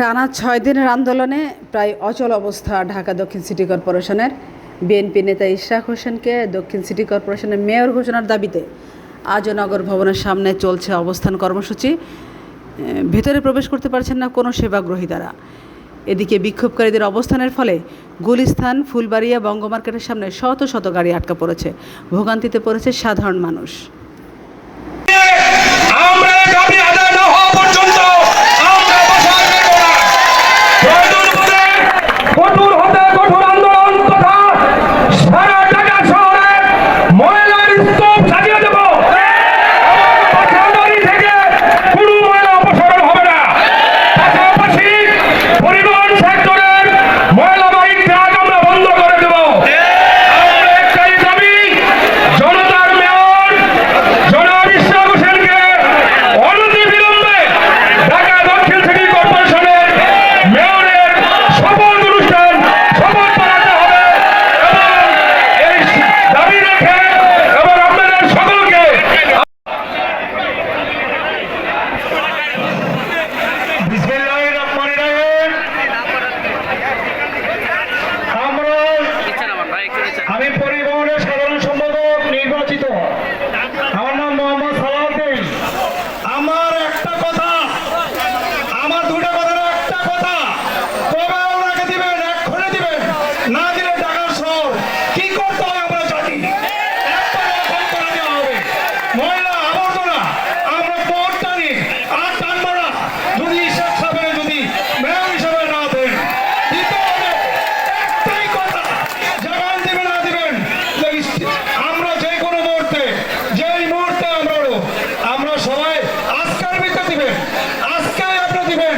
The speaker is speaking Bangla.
টানা ছয় দিনের আন্দোলনে প্রায় অচল অবস্থা ঢাকা দক্ষিণ সিটি কর্পোরেশনের। বিএনপি নেতা ইশরাক হোসেনকে দক্ষিণ সিটি কর্পোরেশনের মেয়র ঘোষণার দাবিতে আজও নগর ভবনের সামনে চলছে অবস্থান কর্মসূচি। ভেতরে প্রবেশ করতে পারছেন না কোনো সেবাগ্রহীতারা। এদিকে বিক্ষোভকারীদের অবস্থানের ফলে গুলিস্থান, ফুলবাড়িয়া বঙ্গমার্কেটের সামনে শত শত গাড়ি আটকা পড়েছে। ভোগান্তিতে পড়েছে সাধারণ মানুষ। দিবেন